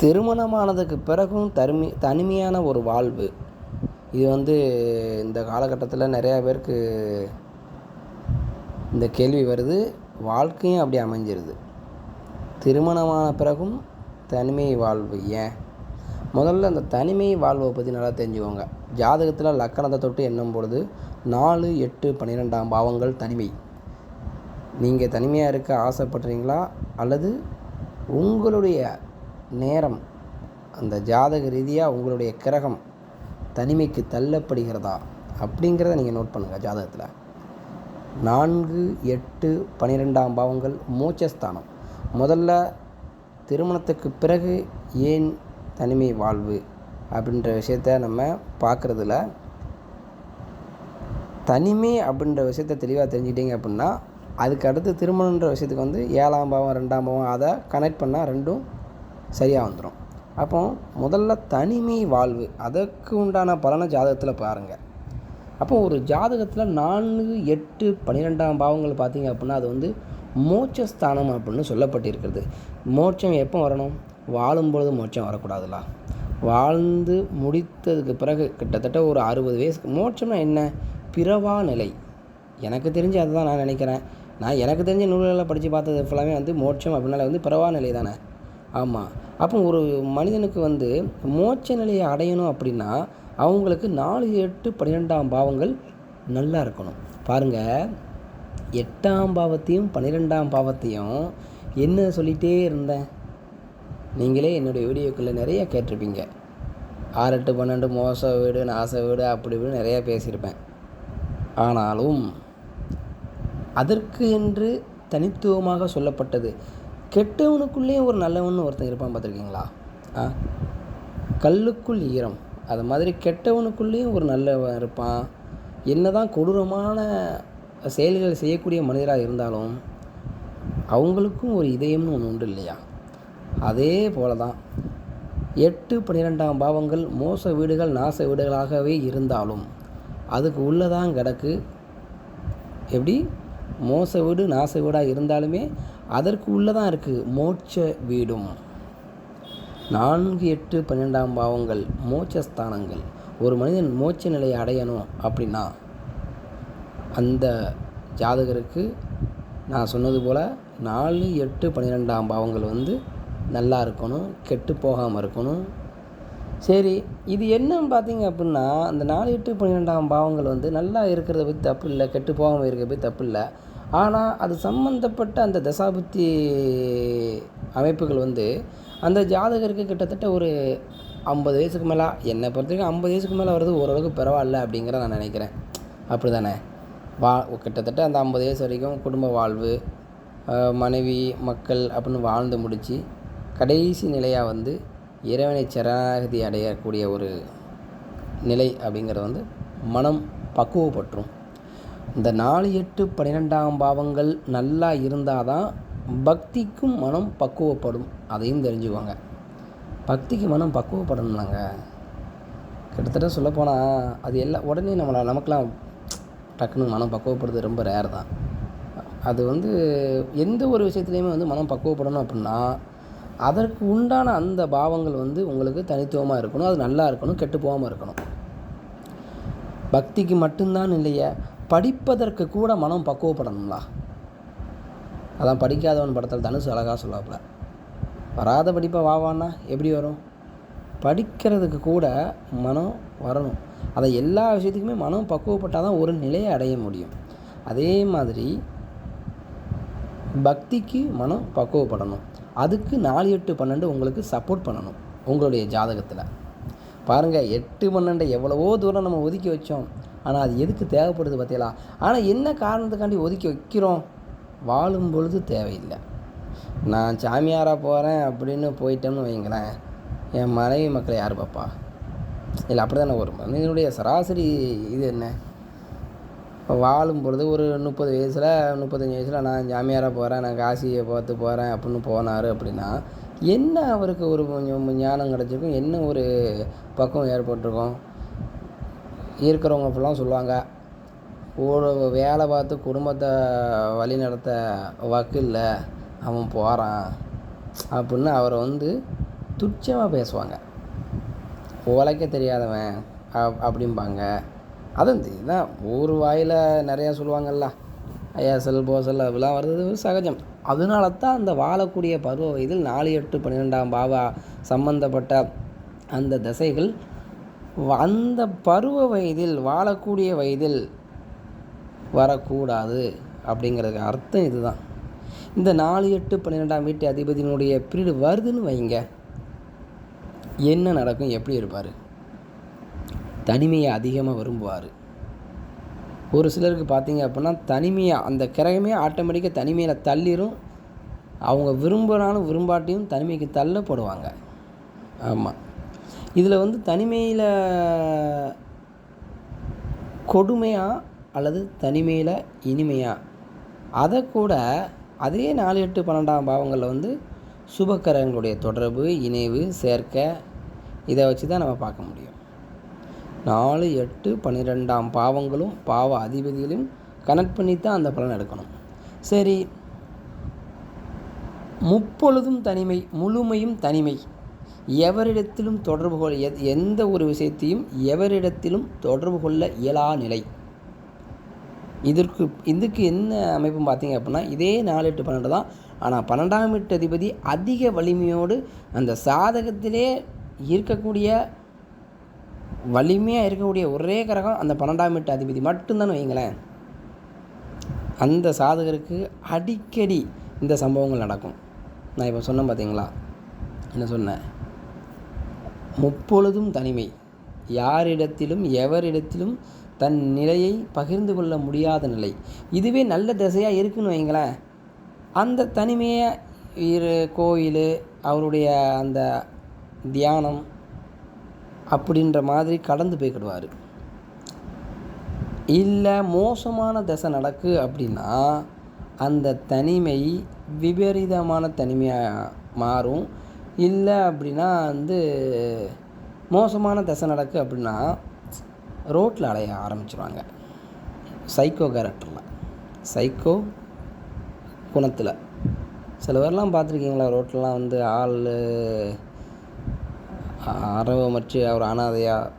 திருமணமானதுக்கு பிறகும் தனிமை தனிமையான ஒரு வாழ்வு. இது வந்து இந்த காலகட்டத்தில் நிறையா பேருக்கு இந்த கேள்வி வருது. வாழ்க்கையும் அப்படி அமைஞ்சிருது. திருமணமான பிறகும் தனிமை வாழ்வு ஏன்? முதல்ல அந்த தனிமை வாழ்வை பற்றி நல்லா தெரிஞ்சுக்கோங்க. ஜாதகத்தில் லக்கணத்தை தொட்டு எண்ணும் பொழுது நாலு எட்டு பன்னிரெண்டாம் பாவங்கள் தனிமை. நீங்கள் தனிமையாக இருக்க ஆசைப்படுறீங்களா? அல்லது உங்களுடைய நேரம் அந்த ஜாதக ரீதியாக உங்களுடைய கிரகம் தனிமைக்கு தள்ளப்படுகிறதா அப்படிங்கிறத நீங்கள் நோட் பண்ணுங்கள் ஜாதகத்தில். நான்கு எட்டு பன்னிரெண்டாம் பாவங்கள் மூச்சஸ்தானம் முதல்ல திருமணத்துக்கு பிறகு ஏன் தனிமை வாழ்வு அப்படின்ற விஷயத்த நம்ம பார்க்குறதுல தனிமை அப்படின்ற விஷயத்த தெளிவாக தெரிஞ்சுக்கிட்டீங்க அப்படின்னா அதுக்கு அடுத்து திருமணன்ற விஷயத்துக்கு வந்து ஏழாம் பாவம் ரெண்டாம் பாவம் அதை கனெக்ட் பண்ணால் ரெண்டும் சரியாக வந்துடும் அப்போ முதல்ல தனிமை வாழ்வு அதற்கு உண்டான பலனை ஜாதகத்தில் பாருங்கள் அப்போ ஒரு ஜாதகத்தில் நான்கு எட்டு பன்னிரெண்டாம் பாவங்கள் பார்த்தீங்க அப்படின்னா அது வந்து மோட்சஸ்தானம் அப்படின்னு சொல்லப்பட்டிருக்கிறது. மோட்சம் எப்போ வரணும்? வாழும் பொழுது மோட்சம் வரக்கூடாதுல்ல வாழ்ந்து முடித்ததுக்கு பிறகு கிட்டத்தட்ட ஒரு அறுபது வயசுக்கு மோட்சம்னா என்ன? பிறவா நிலை. எனக்கு தெரிஞ்சு அதுதான் நான் நினைக்கிறேன். நான் எனக்கு தெரிஞ்ச நூல்களை படித்து பார்த்தது ஃபுல்லாமே வந்து மோட்சம் அப்படின்னால வந்து பிறவா நிலை தானே? ஆமாம் அப்போ ஒரு மனிதனுக்கு வந்து மோட்ச நிலையை அடையணும் அப்படின்னா அவங்களுக்கு நாலு எட்டு பன்னிரெண்டாம் பாவங்கள் நல்லா இருக்கணும். பாருங்கள் எட்டாம் பாவத்தையும் பன்னிரெண்டாம் பாவத்தையும் என்ன சொல்லிகிட்டே இருந்தேன்? நீங்களே என்னுடைய வீடியோக்களில் நிறைய கேட்டிருப்பீங்க. ஆறு எட்டு பன்னெண்டு மோச வீடு நாச வீடு அப்படி இப்படின்னு நிறையா பேசியிருப்பேன். ஆனாலும் அதற்கு என்று தனித்துவமாக சொல்லப்பட்டது. கெட்டவனுக்குள்ளேயும் ஒரு நல்லவன் ஒருத்தன் இருப்பான் பார்த்துருக்கீங்களா? ஆ? கல்லுக்குள் ஈரம். அது மாதிரி கெட்டவனுக்குள்ளேயும் ஒரு நல்லவன் இருப்பான். என்னதான் கொடூரமான செயல்கள் செய்யக்கூடிய மனிதராக இருந்தாலும் அவங்களுக்கும் ஒரு இதயம்னு ஒன்று உண்டு இல்லையா? அதே போல தான் எட்டு பன்னிரெண்டாம் பாவங்கள் மோச வீடுகள் நாச வீடுகளாகவே இருந்தாலும் அதுக்கு உள்ளதான் கிடக்கு. எப்படி? மோச வீடு நாச வீடாக இருந்தாலுமே அதற்கு உள்ளதான் இருக்குது மோட்ச வீடும். நான்கு எட்டு பன்னிரெண்டாம் பாவங்கள் மோட்சஸ்தானங்கள். ஒரு மனிதன் மோட்ச நிலையை அடையணும் அப்படின்னா அந்த ஜாதகருக்கு நான் சொன்னது போல் நாலு எட்டு பன்னிரெண்டாம் பாவங்கள் வந்து நல்லா இருக்கணும் கெட்டு போகாமல் இருக்கணும். சரி இது என்னன்னு பார்த்தீங்க அப்படின்னா அந்த நாலு எட்டு பன்னிரெண்டாம் பாவங்கள் வந்து நல்லா இருக்கிறத பற்றி தப்பு இல்லை கெட்டு போகாமல் இருக்கிறத பற்றி தப்பு இல்லை. ஆனால் அது சம்மந்தப்பட்ட அந்த தசாபுத்தி அமைப்புகள் வந்து அந்த ஜாதகருக்கு கிட்டத்தட்ட ஒரு ஐம்பது வயசுக்கு மேலே என்னை பொறுத்த வரைக்கும் ஐம்பது வயசுக்கு மேலே வர்றது ஓரளவுக்கு பரவாயில்ல அப்படிங்கிற நான் நினைக்கிறேன். அப்படி தானே வா கிட்டத்தட்ட அந்த ஐம்பது வயசு வரைக்கும் குடும்ப வாழ்வு மனைவி மக்கள் அப்படின்னு வாழ்ந்து முடித்து கடைசி நிலையாக வந்து இறைவனை சரணாகதி அடையக்கூடிய ஒரு நிலை அப்படிங்கிறது வந்து மனம் பக்குவப்பட்டுரும் இந்த நாலு எட்டு பன்னிரெண்டாம் பாவங்கள் நல்லா இருந்தால் தான் பக்திக்கும் மனம் பக்குவப்படும். அதையும் தெரிஞ்சுக்கோங்க. பக்திக்கு மனம் பக்குவப்படணும்னாங்க கிட்டத்தட்ட சொல்லப்போனால் அது எல்லாம் உடனே நம்மளை நமக்கெலாம் டக்குன்னு மனம் பக்குவப்படுறது ரொம்ப ரேர் தான். அது வந்து எந்த ஒரு விஷயத்துலையுமே வந்து மனம் பக்குவப்படணும் அப்படின்னா அதற்கு உண்டான அந்த பாவங்கள் வந்து உங்களுக்கு தனித்துவமாக இருக்கணும். அது நல்லா இருக்கணும் கெட்டு போகாமல் இருக்கணும். பக்திக்கு மட்டும்தான் இல்லையே படிப்பதற்கு கூட மனம் பக்குவப்படணும்லா? அதான் படிக்காதவன் படத்தில் தனுசு அழகாக சொல்லாப்புல வராத படிப்பை வாவான்னா எப்படி வரும்? படிக்கிறதுக்கு கூட மனம் வரணும். அதை எல்லா விஷயத்துக்குமே மனம் பக்குவப்பட்டால் தான் ஒரு நிலையை அடைய முடியும். அதே மாதிரி பக்திக்கு மனம் பக்குவப்படணும். அதுக்கு நாலு எட்டு பன்னெண்டு உங்களுக்கு சப்போர்ட் பண்ணணும் உங்களுடைய ஜாதகத்தில். பாருங்கள் எட்டு பன்னெண்டு எவ்வளவோ தூரம் நம்ம ஒதுக்கி வச்சோம். ஆனால் அது எதுக்கு தேவைப்படுது பார்த்தீங்களா ஆனால் என்ன காரணத்துக்காண்டி ஒதுக்கி வைக்கிறோம்? வாழும் பொழுது தேவையில்லை. நான் சாமியாராக போகிறேன் அப்படின்னு போயிட்டோம்னு வைங்களேன் என் மனைவி மக்களை யார் பார்ப்பா? இல்லை அப்படி தானே ஒரு மனிதனுடைய சராசரி இது என்ன? இப்போ வாழும் பொழுது ஒரு முப்பது வயசில் முப்பத்தஞ்சு வயசில் நான் ஜாமியாராக போகிறேன் நான் காசியை பார்த்து போகிறேன் அப்படின்னு போனார் அப்படின்னா என்ன அவருக்கு ஒரு கொஞ்சம் ஞானம் கிடச்சிருக்கும்? என்ன ஒரு பக்கம் ஏற்பட்டிருக்கும்? இருக்கிறவங்க ஃபுல்லாக சொல்லுவாங்க. ஒரு வேலை பார்த்து குடும்பத்தை வழி நடத்த வக்கில்ல அவன் போகிறான் அப்படின்னு அவரை வந்து துச்சமாக பேசுவாங்க. உழைக்க தெரியாதவன் அப் அப்படிம்பாங்க. அதுவும் இதுதான். ஊர் வாயில் நிறையா சொல்லுவாங்கல்ல. ஐயாசல் போசல் அப்படிலாம் வர்றது சகஜம். அதனால தான் அந்த வாழக்கூடிய பருவ வயதில் நாலு எட்டு பன்னிரெண்டாம் பாவா சம்பந்தப்பட்ட அந்த தசைகள் அந்த பருவ வயதில் வாழக்கூடிய வயதில் வரக்கூடாது அப்படிங்கிறதுக்கு அர்த்தம் இதுதான். இந்த நாலு எட்டு பன்னிரெண்டாம் வீட்டு அதிபதியினுடைய பீரியடு வருதுன்னு வைங்க. என்ன நடக்கும்? எப்படி இருப்பார்? தனிமையை அதிகமாக விரும்புவார். ஒரு சிலருக்கு பார்த்தீங்க அப்படின்னா தனிமையாக அந்த கிரகமே ஆட்டோமேட்டிக்காக தனிமையில் தள்ளிரும். அவங்க விரும்புகிறாலும் விரும்பாட்டியும் தனிமைக்கு தள்ளப்படுவாங்க. ஆமாம் இதில் வந்து தனிமையில் கொடுமையா அல்லது தனிமையில் இனிமையா? அதை கூட அதே நாலு எட்டு பன்னெண்டாம் பாவங்களில் வந்து சுபக்கரங்களுடைய தொடர்பு இணைவு சேர்க்கை இதை வச்சு தான் நம்ம பார்க்க முடியும். நாலு எட்டு பன்னிரெண்டாம் பாவங்களும் பாவ அதிபதிகளையும் கனெக்ட் பண்ணி தான் அந்த பலன் எடுக்கணும். சரி. முப்பொழுதும் தனிமை முழுமையும் தனிமை. எவரிடத்திலும் தொடர்பு கொள்ள எத்- எந்த ஒரு விஷயத்தையும் எவரிடத்திலும் தொடர்பு கொள்ள இயலா நிலை. இதற்கு இதுக்கு என்ன அமைப்பும் பார்த்தீங்க அப்படின்னா இதே நாலு எட்டு பன்னெண்டு தான். ஆனால் பன்னெண்டாம் எட்டு அதிபதி அதிக வலிமையோடு அந்த சாதகத்திலே இருக்கக்கூடிய வலிமையாக இருக்கக்கூடிய ஒரே கிரகம் அந்த பன்னெண்டாம் எட்டு அதிபதி மட்டும்தான் வைங்களேன் அந்த சாதகருக்கு அடிக்கடி இந்த சம்பவங்கள் நடக்கும். நான் இப்போ சொன்னேன் பார்த்தீங்களா? என்ன சொன்னேன்? முப்பொழுதும் தனிமை. யாரிடத்திலும் எவரிடத்திலும் தன் நிலையை பகிர்ந்து கொள்ள முடியாத நிலை. இதுவே நல்ல திசையாக இருக்குன்னு வைங்களேன். அந்த தனிமையை இரு கோயில் அவருடைய அந்த தியானம் அப்படின்ற மாதிரி கடந்து போய்க்கிடுவார் இல்லை மோசமான தசை நடக்கு அப்படின்னா அந்த தனிமை விபரீதமான தனிமையாக மாறும். இல்லை அப்படின்னா வந்து மோசமான தசை நடக்கு அப்படின்னா ரோட்டில் அலைய ஆரம்பிச்சிருவாங்க. சைக்கோ கேரக்டரில் சைக்கோ குணத்தில். சில பேர்லாம் பார்த்துருக்கீங்களா ரோட்லலாம் வந்து ஆள் அரவமற்று அவர் அனாதையாக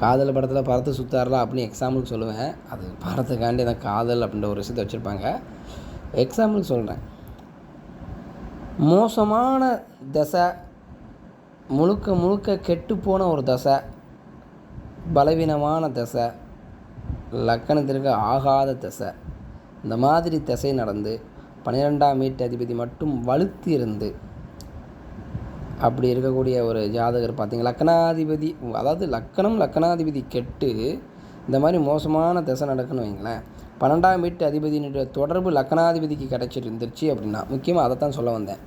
காதல் படத்தில் பறத்து சுத்தாரலாம் அப்படின்னு எக்ஸாம்பிளுக்கு சொல்லுவேன். அது படத்துக்காண்டி அந்த காதல் அப்படின்ற ஒரு விஷயத்தை வச்சுருப்பாங்க. எக்ஸாம்பிளுக்கு சொல்கிறேன் மோசமான தசை முழுக்க முழுக்க கெட்டுப்போன ஒரு தசை பலவீனமான தசை லக்கணத்திற்கு ஆகாத தசை. இந்த மாதிரி திசை நடந்து பன்னிரெண்டாம் வீட்டு அதிபதி மட்டும் வலுத்து இருந்து அப்படி இருக்கக்கூடிய ஒரு ஜாதகர் பார்த்திங்க லக்கணாதிபதி அதாவது லக்கணம் லக்கணாதிபதி கெட்டு இந்த மாதிரி மோசமான திசை நடக்குன்னு வைங்களேன். பன்னெண்டாம் வீட்டு அதிபதியினுடைய தொடர்பு லக்கணாதிபதிக்கு கிடச்சிருந்துருச்சு அப்படின்னா முக்கியமாக அதை தான் சொல்ல வந்தேன்.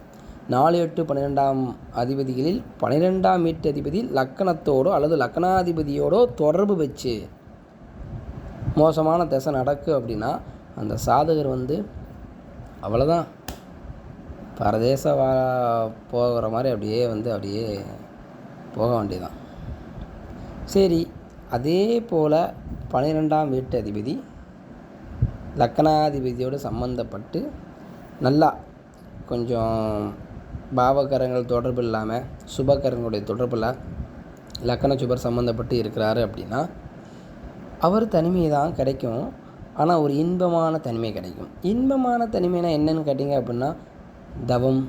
நாலு எட்டு பன்னிரெண்டாம் அதிபதிகளில் பன்னிரெண்டாம் வீட்டு அதிபதி லக்கணத்தோடோ அல்லது லக்னாதிபதியோடோ தொடர்பு வச்சு மோசமான திசை நடக்கு அப்படின்னா அந்த சாதகர் வந்து அவ்வளோதான் பரதேச வா போகிற மாதிரி அப்படியே வந்து அப்படியே போக வேண்டியதான் சரி அதே போல் பன்னிரெண்டாம் வீட்டு அதிபதி லக்கணாதிபதியோடு சம்மந்தப்பட்டு நல்லா கொஞ்சம் பாவகரங்கள் தொடர்பு இல்லாமல் சுபகரங்களுடைய தொடர்பில் லக்கண சுபர் சம்மந்தப்பட்டு இருக்கிறாரு அப்படின்னா அவர் தனிமை தான் கிடைக்கும். ஆனால் ஒரு இன்பமான தனிமை கிடைக்கும். இன்பமான தனிமைனா என்னன்னு கேட்டிங்க அப்படின்னா தவம்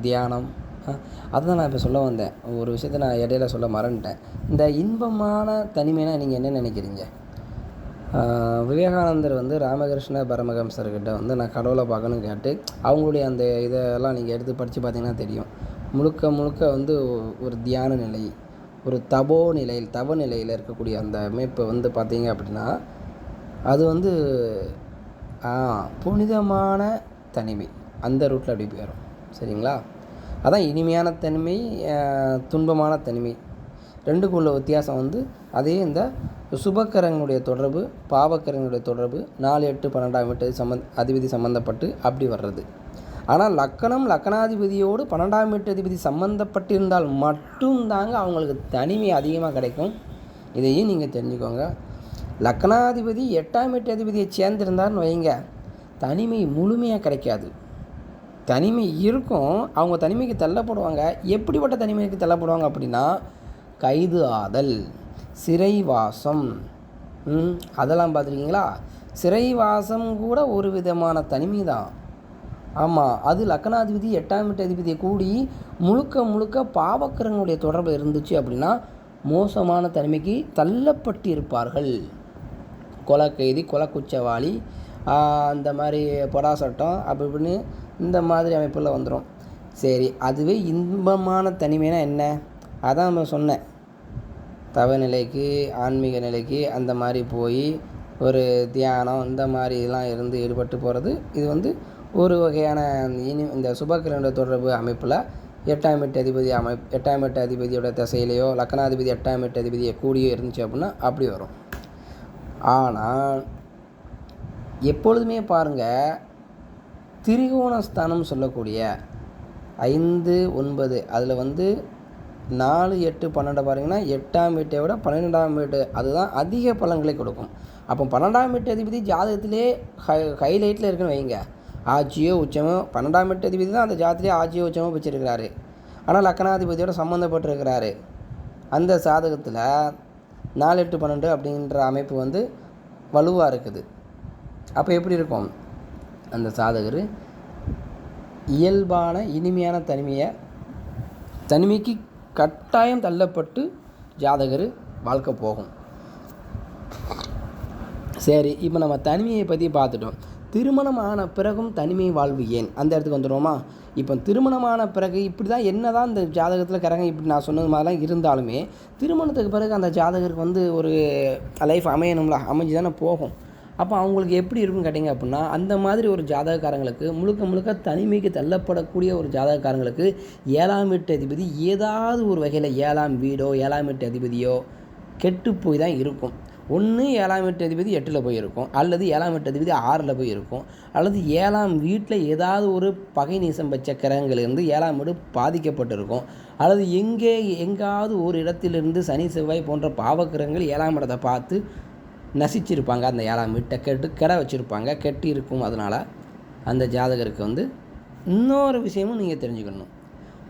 தியானம். அதை அதுதான் நான் இப்போ சொல்ல வந்தேன். ஒரு விஷயத்தை நான் இடையில சொல்ல மறந்துட்டேன். இந்த இன்பமான தனிமைனா நீங்கள் என்ன நினைக்கிறீங்க? விவேகானந்தர் வந்து ராமகிருஷ்ண பரமஹம்சர்கிட்ட வந்து நான் கடவுளை பார்க்கணும்னு கேட்டு அவங்களுடைய அந்த இதெல்லாம் நீங்கள் எடுத்து படித்து பார்த்தீங்கன்னா தெரியும். முழுக்க முழுக்க வந்து ஒரு தியான நிலை ஒரு தபோ நிலையில் தவ நிலையில் இருக்கக்கூடிய அந்த அமைப்பை வந்து பார்த்தீங்க அப்படின்னா அது வந்து புனிதமான தனிமை. அந்த ரூட்டில் அப்படி போயிடும். சரிங்களா? அதான் இனிமையான தனிமை துன்பமான தனிமை. ரெண்டுக்கும் உள்ள வித்தியாசம் வந்து அதே இந்த சுபக்கரங்களுடைய தொடர்பு பாவக்கரங்களுடைய தொடர்பு நாலு எட்டு பன்னெண்டாம் வீட்டு சம்மந்த அதிபதி சம்மந்தப்பட்டு அப்படி வர்றது. ஆனால் லக்கணம் லக்கணாதிபதியோடு பன்னெண்டாம் வீட்டு அதிபதி சம்மந்தப்பட்டிருந்தால் மட்டும்தாங்க அவங்களுக்கு தனிமை அதிகமாக கிடைக்கும். இதையும் நீங்கள் தெரிஞ்சுக்கோங்க. லக்கணாதிபதி எட்டாம் வீட்டு அதிபதியை சேர்ந்திருந்தார்னு வைங்க. தனிமை முழுமையாக கிடைக்காது. தனிமை இருக்கும். அவங்க தனிமைக்கு தள்ளப்படுவாங்க. எப்படிப்பட்ட தனிமைக்கு தள்ளப்படுவாங்க அப்படின்னா கைது ஆதல். சிறைவாசம். ம், அதெல்லாம் பார்த்துருக்கீங்களா? சிறைவாசம் கூட ஒரு விதமான தனிமை தான் ஆமாம் அது லக்கணாதிபதி எட்டாம் வீட்டு அதிபதியை கூடி முழுக்க முழுக்க பாவக்கரங்களுடைய தொடர்பு இருந்துச்சு அப்படின்னா மோசமான தனிமைக்கு தள்ளப்பட்டு இருப்பார்கள் கொலக்கைதி கைதி அந்த மாதிரி பொடா சட்டம் அப்படி இப்படின்னு இந்த மாதிரி அமைப்பில் வந்துடும் சரி அதுவே இன்பமான தனிமைனா என்ன? அதான் நம்ம சொன்னேன். தவ நிலைக்கு ஆன்மீக நிலைக்கு அந்த மாதிரி போய் ஒரு தியானம் இந்த மாதிரிலாம் இருந்து ஈடுபட்டு போகிறது இது வந்து ஒரு வகையான இனி இந்த சுபக்கிரண்ட தொடர்பு அமைப்பில் எட்டாம் எட்டு அதிபதி அமை எட்டாம் எட்டு அதிபதியோட திசையிலையோ லக்கணாதிபதி எட்டாம் எட்டு அதிபதியை கூடியோ இருந்துச்சு அப்படின்னா அப்படி வரும். ஆனால் எப்பொழுதுமே பாருங்கள் திரிகோணஸ்தானம் சொல்லக்கூடிய ஐந்து ஒன்பது அதில் வந்து நாலு எட்டு பன்னெண்டு பாருங்கன்னா எட்டாம் வீட்டை விட பன்னிரெண்டாம் வீட்டு அதுதான் அதிக பலன்களை கொடுக்கும். அப்போ பன்னெண்டாம் வீட்டு அதிபதி ஜாதகத்திலே ஹை ஹைலைட்டில் இருக்குன்னு வைங்க. ஆட்சியோ உச்சமோ பன்னெண்டாம் வீட்டு அதிபதி தான் அந்த ஜாதத்திலே ஆட்சியோ உச்சமோ வச்சிருக்கிறாரு ஆனால் லக்கணாதிபதியோட சம்மந்தப்பட்டிருக்கிறாரு அந்த சாதகத்தில் நாலு எட்டு பன்னெண்டு அப்படின்ற அமைப்பு வந்து வலுவாக இருக்குது. அப்போ எப்படி இருக்கும்? அந்த சாதகர் இயல்பான இனிமையான தனிமையை தனிமைக்கு கட்டாயம் தள்ளப்பட்டு ஜாதகர் வாழ்க்கை போகும். சரி இப்போ நம்ம தனிமையை பற்றி பார்த்துட்டோம். திருமணம் ஆன பிறகும் தனிமை வாழ்வு ஏன்? அந்த இடத்துக்கு வந்துடுவோமா? இப்போ திருமணமான பிறகு இப்படி தான் என்ன தான் இந்த ஜாதகத்தில் கிரகம் இப்படி நான் சொன்னது மாதிரிலாம் இருந்தாலுமே திருமணத்துக்கு பிறகு அந்த ஜாதகருக்கு வந்து ஒரு லைஃப் அமையணும்ல அமைஞ்சு தானே போகும். அப்போ அவங்களுக்கு எப்படி இருக்குன்னு கேட்டிங்க அப்படின்னா அந்த மாதிரி ஒரு ஜாதகக்காரங்களுக்கு முழுக்க முழுக்க தனிமைக்கு தள்ளப்படக்கூடிய ஒரு ஜாதகக்காரங்களுக்கு ஏழாம் வீட்டு அதிபதி ஏதாவது ஒரு வகையில் ஏழாம் வீடோ ஏழாம் வீட்டு அதிபதியோ கெட்டு போய் தான் இருக்கும். ஒன்று ஏழாம் வீட்டு அதிபதி எட்டில் போய் இருக்கும். அல்லது ஏழாம் வீட்டு அதிபதி ஆறில் போய் இருக்கும். அல்லது ஏழாம் வீட்டில் ஏதாவது ஒரு பகை நீசம் வச்ச கிரகங்களிலிருந்து ஏழாம் வீடு பாதிக்கப்பட்டிருக்கும். அல்லது எங்கே எங்காவது ஒரு இடத்திலிருந்து சனி செவ்வாய் போன்ற பாவக்கிரகங்கள் ஏழாம் இடத்தை பார்த்து நசிச்சிருப்பாங்க. அந்த ஏழாம் வீட்டை கெட்டு கெட வச்சுருப்பாங்க. கெட்டி இருக்கும் அதனால் அந்த ஜாதகருக்கு வந்து இன்னொரு விஷயமும் நீங்கள் தெரிஞ்சுக்கணும்.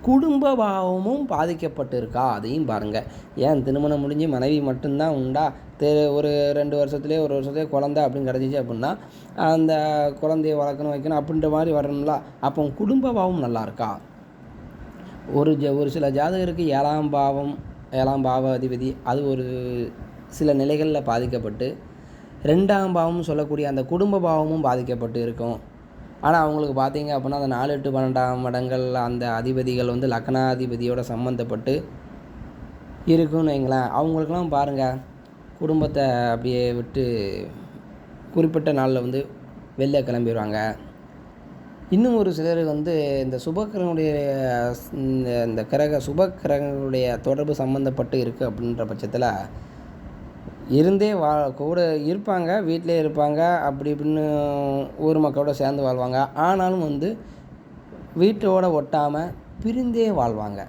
குடும்ப பாவமும் பாதிக்கப்பட்டு இருக்கா அதையும் பாருங்கள் ஏன் திருமணம் முடிஞ்சு மனைவி மட்டும்தான் உண்டா? தெ ஒரு ரெண்டு வருஷத்துலேயே ஒரு வருஷத்துலேயே குழந்த அப்படின்னு கிடச்சிச்சு அப்படின்னா அந்த குழந்தைய வளர்க்கணும் வைக்கணும் அப்படின்ற மாதிரி வரணும்ல. அப்போ குடும்ப பாவம் நல்லா இருக்கா? ஒரு ஜ ஒரு சில ஜாதகருக்கு ஏழாம் பாவம் ஏழாம் பாவ அதிபதி அது ஒரு சில நிலைகளில் பாதிக்கப்பட்டு ரெண்டாம் பாவமும் சொல்லக்கூடிய அந்த குடும்ப பாவமும் பாதிக்கப்பட்டு இருக்கும். ஆனால் அவங்களுக்கு பார்த்தீங்க அப்படின்னா அந்த நாலு எட்டு பன்னெண்டாம் இடங்களில் அந்த அதிபதிகள் வந்து லக்னாதிபதியோட சம்மந்தப்பட்டு இருக்குன்னு வைங்களேன். அவங்களுக்கெல்லாம் பாருங்கள் குடும்பத்தை அப்படியே விட்டு குறிப்பிட்ட நாளில் வந்து வெளில கிளம்பிடுவாங்க இன்னும் ஒரு சிலர் வந்து இந்த சுபக்கிரகனுடைய இந்த இந்த கிரக சுபக்கிரகங்களுடைய தொடர்பு சம்மந்தப்பட்டு இருக்குது அப்படின்ற பட்சத்தில் இருந்தே வா கூட இருப்பாங்க வீட்டிலே இருப்பாங்க அப்படி இப்படின்னு ஊர் மக்களோட சேர்ந்து வாழ்வாங்க. ஆனாலும் வந்து வீட்டோட ஒட்டாமல் பிரிந்தே வாழ்வாங்க.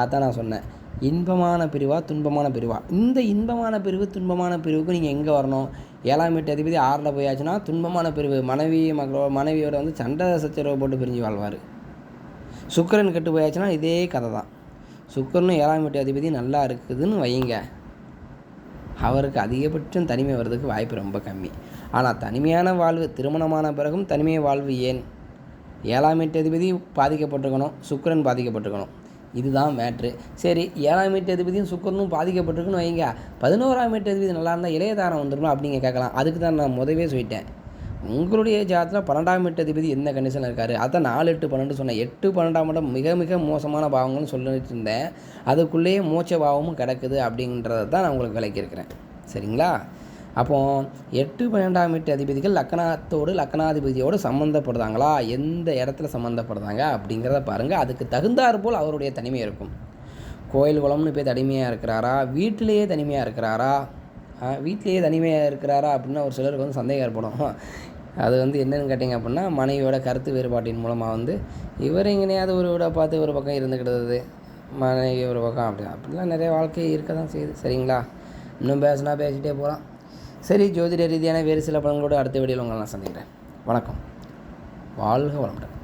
அதான் நான் சொன்னேன். இன்பமான பிரிவா துன்பமான பிரிவா? இந்த இன்பமான பிரிவு துன்பமான பிரிவுக்கு நீங்கள் எங்கே வரணும்? ஏழாம் வீட்டு அதிபதி ஆறில் போயாச்சுன்னா துன்பமான பிரிவு. மனைவி மக்களோட மனைவியோட வந்து சண்டை சச்சரவு போட்டு பிரிஞ்சு வாழ்வார். சுக்கரன் கெட்டு போயாச்சுன்னா இதே கதை தான் சுக்கரனும் ஏழாம் வீட்டு அதிபதி நல்லா இருக்குதுன்னு வையுங்க அவருக்கு அதிகபட்சம் தனிமை வர்றதுக்கு வாய்ப்பு ரொம்ப கம்மி. ஆனால் தனிமையான வாழ்வு திருமணமான பிறகும் தனிமை வாழ்வு ஏன்? ஏழாம் வீட்டு அதிபதி பாதிக்கப்பட்டிருக்கணும் சுக்கிரன் பாதிக்கப்பட்டிருக்கணும். இதுதான் மேட்ரு சரி ஏழாம் வீட்டு அதிபதியும் சுக்கிரனும் பாதிக்கப்பட்டிருக்குன்னு வைங்க. பதினோராம் வீட்டு அதிபதி நல்லா இருந்தால் இளையதாரம் வந்துருமா அப்படிங்க கேட்கலாம். அதுக்கு தான் நான் முதவே சொல்லிட்டேன். உங்களுடைய ஜாதத்தில் பன்னெண்டாம் வீட்டு அதிபதி எந்த கண்டிஷனில் இருக்காரு? அதான் நாலு எட்டு பன்னெண்டு சொன்னேன். எட்டு பன்னெண்டாம் இடம் மிக மிக மோசமான பாவங்கள்னு சொல்லிட்டு இருந்தேன். அதுக்குள்ளேயே மூச்ச பாவமும் கிடக்குது அப்படின்றத தான் நான் உங்களுக்கு விளக்கியிருக்கிறேன் சரிங்களா? அப்போ எட்டு பன்னெண்டாம் வீட்டு அதிபதிகள் லக்கணத்தோடு லக்கணாதிபதியோடு சம்மந்தப்படுறாங்களா எந்த இடத்துல சம்மந்தப்படுறாங்க அப்படிங்கிறத பாருங்கள் அதுக்கு தகுந்தாற் போல் அவருடைய தனிமை இருக்கும். கோயில் குளம்னு போய் தனிமையாக இருக்கிறாரா? வீட்டிலேயே தனிமையாக இருக்கிறாரா? வீட்டிலேயே தனிமையாக இருக்கிறாரா அப்படின்னு ஒரு சிலருக்கு வந்து சந்தேகம் ஏற்படும். அது வந்து என்னன்னு கேட்டிங்க அப்படின்னா மனைவியோட கருத்து வேறுபாட்டின் மூலமாக வந்து இவர் எங்கனையாவது ஒரு விட பார்த்து ஒரு பக்கம் இருந்துக்கிட்டது மனைவி ஒரு பக்கம் அப்படி அப்படிலாம் நிறைய வாழ்க்கை இருக்க தான் செய்யுது. சரிங்களா? இன்னும் பேசினா பேசிகிட்டே போகலாம். சரி ஜோதிட ரீதியான வேறு சில படங்களோடு அடுத்த வீடியோவில் உங்களை நான் சந்திக்கிறேன். வணக்கம். வாழ்க வளமுடன்.